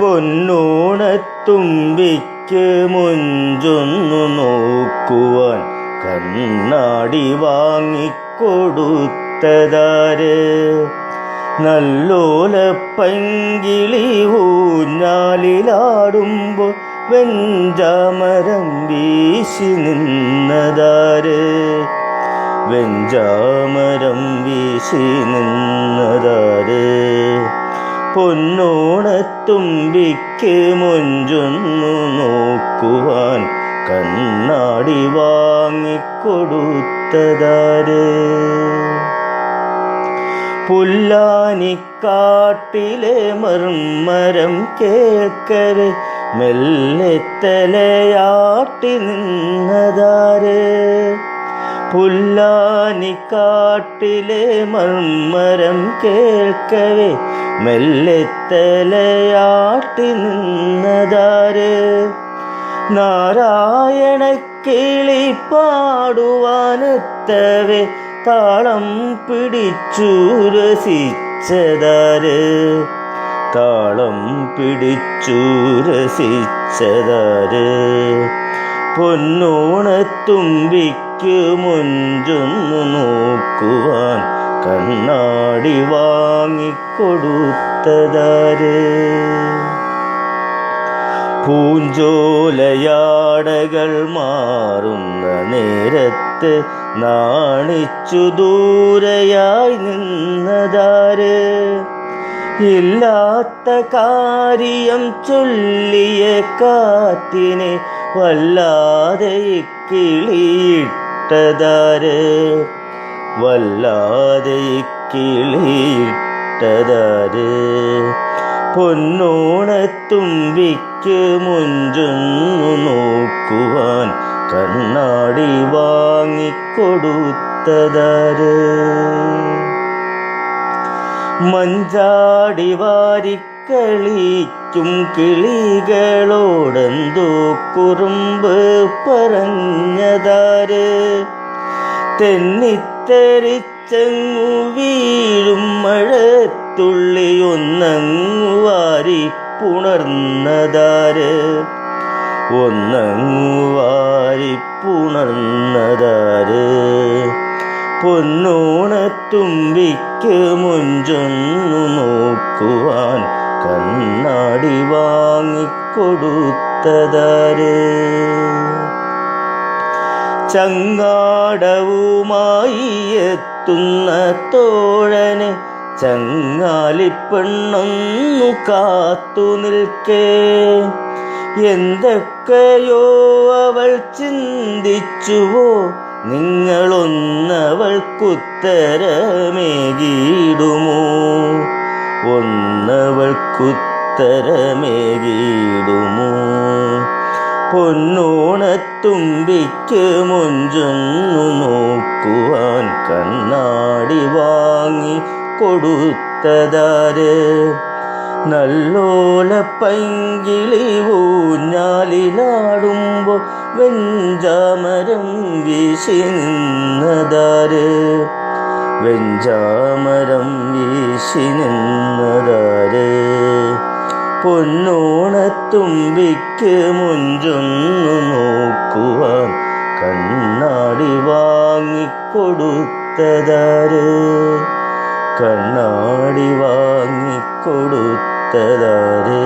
പൊന്നോണത്തുമ്പിക്ക് മുഞ്ചൊന്നു നോക്കുവാൻ കണ്ണാടി വാങ്ങിക്കൊടുത്തതാര്? നല്ലോല പങ്കിളി ഊഞ്ഞാലിലാടുമ്പോൾ വെഞ്ചാമരം വീശി നിന്നതാര്? വെഞ്ചാമരം വീശി നിന്നതാര്? പൊന്നോണത്തുമ്പിക്ക് മുഞ്ചൊന്നു നോക്കുവാൻ കണ്ണാടി വാങ്ങിക്കൊടുത്തതാര്? പുല്ലാനിക്കാട്ടിലെ മർമ്മരം കേക്കരെ മെല്ലെത്തലയാട്ടി നിന്നതാര്? പുല്ലാനിക്കാട്ടിലെ മർമ്മരം കേൾക്കവേ മെല്ലെ തലയാട്ടി നിന്നതാര്? നാരായണ കിളി പാടുവാനെത്തവേ താളം പിടിച്ചു രസിച്ചതാര്? താളം പിടിച്ചു രസിച്ചതാര്? പൊന്നോണത്തുമ്പിക്ക് മുഞ്ചൊന്നു നോക്കുവാൻ കണ്ണാടി വാങ്ങിക്കൊടുത്തതാര്. പൂഞ്ചോലയാടകൾ മാറുന്ന നേരത്ത് നാണിച്ചു ദൂരയായി നിന്നതാര്? ഇല്ലാത്ത കാര്യം ചൊല്ലിയ കാത്തിനെ വല്ലാതെ കിളിയിട്ടതാര്? വല്ലാതെ കിളിയിട്ടതാര്? പൊന്നോണത്തുമ്പിക്ക് മുഞ്ചൊന്നു നോക്കുവാൻ കണ്ണാടി വാങ്ങിക്കൊടുത്തതാര്? മഞ്ചാടി വാരിക്കളിക്കും കിളികളോടെന്തോ കുറുമ്പ് പറഞ്ഞതാര്? തെന്നിത്തെറിച്ചെങ്ങു വീഴും മഴത്തുള്ളി ഒന്നങ്ങു വാരി പുണർന്നതാര്? ഒന്നങ്ങു വാരി പുണർന്നതാര്? പൊന്നോണത്തുമ്പിക്ക് മുഞ്ചൊന്നു നോക്കുവാൻ കണ്ണാടി വാങ്ങിക്കൊടുത്തതാര്? ചങ്ങാടവുമായി എത്തുന്ന തോഴന് ചങ്ങാലിപ്പെണ്ണൊന്നു കാത്തു നിൽക്കേ. എന്തൊക്കെയോ അവൾ ചിന്തിച്ചുവോ നിങ്ങളൊന്നവൾക്കുത്തരമേകിടുമോ ഒന്നവൾക്കുത്തരമേകിടുമോ പൊന്നോണത്തുമ്പിക്ക് മുഞ്ചുന്നു നോക്കുവാൻ കണ്ണാടി വാങ്ങി കൊടുത്തതാര്? നല്ലോല പൈങ്കിളി ഊഞ്ഞാലിലാടുമ്പോൾ വെഞ്ചാമരം വീശി നിന്നതാര്? വെഞ്ചാമരം വീശി നിന്നതാര്? പൊന്നോണത്തുമ്പിക്ക് മുഞ്ചൊന്നു നോക്കുവാൻ കണ്ണാടി വാങ്ങിക്കൊടുത്തതാര്? കണ്ണാടി വാങ്ങിക്കൊടുത്തതാര്?